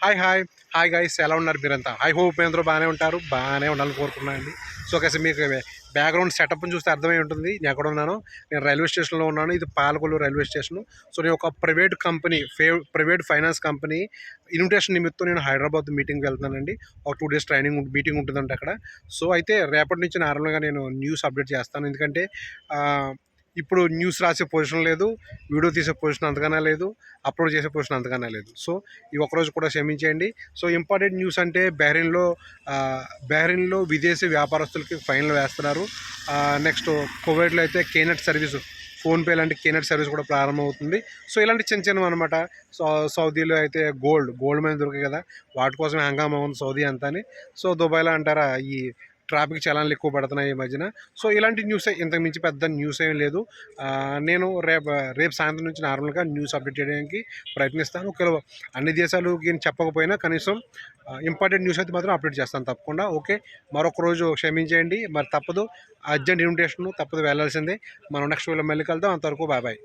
Hi hi. Hi guys ఎలా ఉన్నారు మీరంతా? ఐ హోప్ మీ అందరూ బాగానే ఉంటారు. బాగానే ఉండాలని కోరుకున్నాను అండి సో కాసి మీకు బ్యాక్గ్రౌండ్ సెటప్ చూస్తే అర్థమై ఉంటుంది. నేను ఎక్కడ ఉన్నాను? నేను రైల్వే స్టేషన్లో ఉన్నాను. ఇది పాలకొల్లు రైల్వే స్టేషన్. సో నేను ఒక ప్రైవేట్ కంపెనీ ఫే ప్రైవేట్ ఫైనాన్స్ కంపెనీ ఇన్విటేషన్ నిమిత్తం నేను హైదరాబాద్ మీటింగ్కి వెళ్తున్నానండి. ఒక టూ డేస్ ట్రైనింగ్ మీటింగ్ ఉంటుందంటే అక్కడ. సో అయితే రేపటి నుంచి నార్మల్గా నేను న్యూస్ అప్డేట్ చేస్తాను. ఎందుకంటే ఇప్పుడు న్యూస్ రాసే పొజిషన్ లేదు వీడియో తీసే పొజిషన్ అంతగానే లేదు అప్లోడ్ చేసే పొజిషన్ అంతగానే లేదు. సో ఈ ఒక్కరోజు కూడా క్షమించేయండి. సో ఇంపార్టెంట్ న్యూస్ అంటే బహ్రెయిన్లో ఆ, బహ్రెయిన్లో విదేశీ వ్యాపారస్తులకి ఫైన్లు వేస్తున్నారు. నెక్స్ట్ కోవిడ్లో అయితే కేనెట్ సర్వీస్ ఫోన్పే లాంటి కేనెట్ సర్వీస్ కూడా ప్రారంభమవుతుంది. సో ఇలాంటి చిన్న చిన్నవి అనమాట సో సౌదీలో అయితే గోల్డ్ గోల్డ్ మైన దొరికాయి కదా. వాటి కోసం హంగామా ఉంది సౌదీ అంతా అని సో దుబాయ్లో అంటారా ఈ ట్రాఫిక్ చలాన్లు ఎక్కువ పడుతున్నాయి ఈ మధ్యన. సో ఇలాంటి న్యూస్ ఇంతకు మించి పెద్ద న్యూస్ ఏం లేదు. నేను రేపు రేపు సాయంత్రం నుంచి నార్మల్గా న్యూస్ అప్డేట్ చేయడానికి ప్రయత్నిస్తాను. ఒకవేళ అన్ని దేశాలు నేను చెప్పకపోయినా కనీసం ఇంపార్టెంట్ న్యూస్ అయితే మాత్రం అప్డేట్ చేస్తాను తప్పకుండా. ఓకే? మరొక రోజు క్షమించేయండి. మరి తప్పదు. అర్జెంట్ ఇన్విటేషన్ తప్పదు వెళ్ళాల్సిందే. మనం నెక్స్ట్ వీళ్ళ మళ్ళీ కలుద్దాం. అంతవరకు బాబాయ్